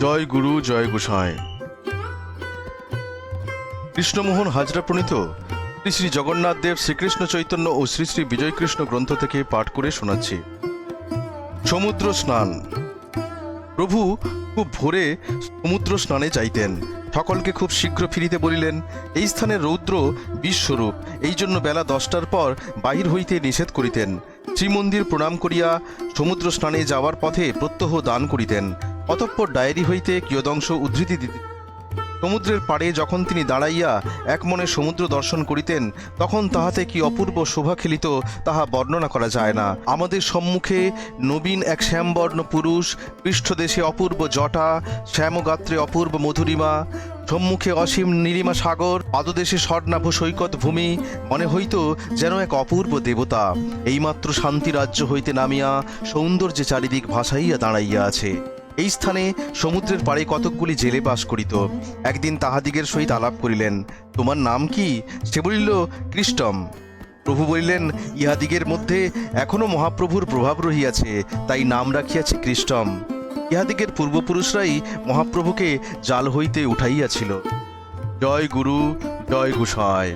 জয় গুরু, জয় গোসাই। কৃষ্ণমোহন হাজরা প্রণীত, শ্রী শ্রী জগন্নাথ দেব শ্রীকৃষ্ণ চৈতন্য ও শ্রী শ্রী বিজয় কৃষ্ণ গ্রন্থ থেকে পাঠ করে শোনাচ্ছি। সমুদ্র স্নান। প্রভু খুব ভোরে সমুদ্র স্নানে চাইতেন সকলকে খুব শীঘ্র ফিরিতে বলিলেন, এই স্থানে রৌদ্র বিশ্বরূপ। এই জন্য বেলা দশটার পর বাহির হইতে নিষেধ করিতেন। শ্রীমন্দির প্রণাম করিয়া সমুদ্র স্নানে যাওয়ার পথে প্রত্যহ দান করিতেন। অতঃপর ডায়েরি হইতে কিয়দংশ উদ্ধৃতি সমুদ্রের পাড়ে যখন তিনি দাঁড়াইয়া একমনে সমুদ্র দর্শন করিতেন, তখন তাহাতে কি অপূর্ব শোভা খেলিত তাহা বর্ণনা করা যায় না। আমাদের সম্মুখে নবীন এক শ্যামবর্ণ পুরুষ, পৃষ্ঠদেশে অপূর্ব জটা, শ্যামগাত্রে অপূর্ব মধুরিমা, সম্মুখে অসীম নীলিমা সাগর, পাদদেশে স্বর্ণাভ সৈকত ভূমি, মনে হইত যেন এক অপূর্ব দেবতা। এইমাত্র শান্তি রাজ্য হইতে নামিয়া সৌন্দর্যে চারিদিক ভাসাইয়া দাঁড়াইয়া আছে। এই স্থানে সমুদ্রের পাড়ে কতকগুলি জেলে বাস করিত। একদিন তাহাদিগের সহিত আলাপ করিলেন, তোমার নাম কি? সে বলিল, কৃষ্টম। প্রভু বলিলেন, ইহাদিগের মধ্যে এখনও মহাপ্রভুর প্রভাব রহিয়াছে, তাই নাম রাখিয়াছে কৃষ্টম। ইহাদিগের পূর্বপুরুষরাই মহাপ্রভুকে জাল হইতে উঠাইয়াছিল। জয় গুরু, জয় গুসায়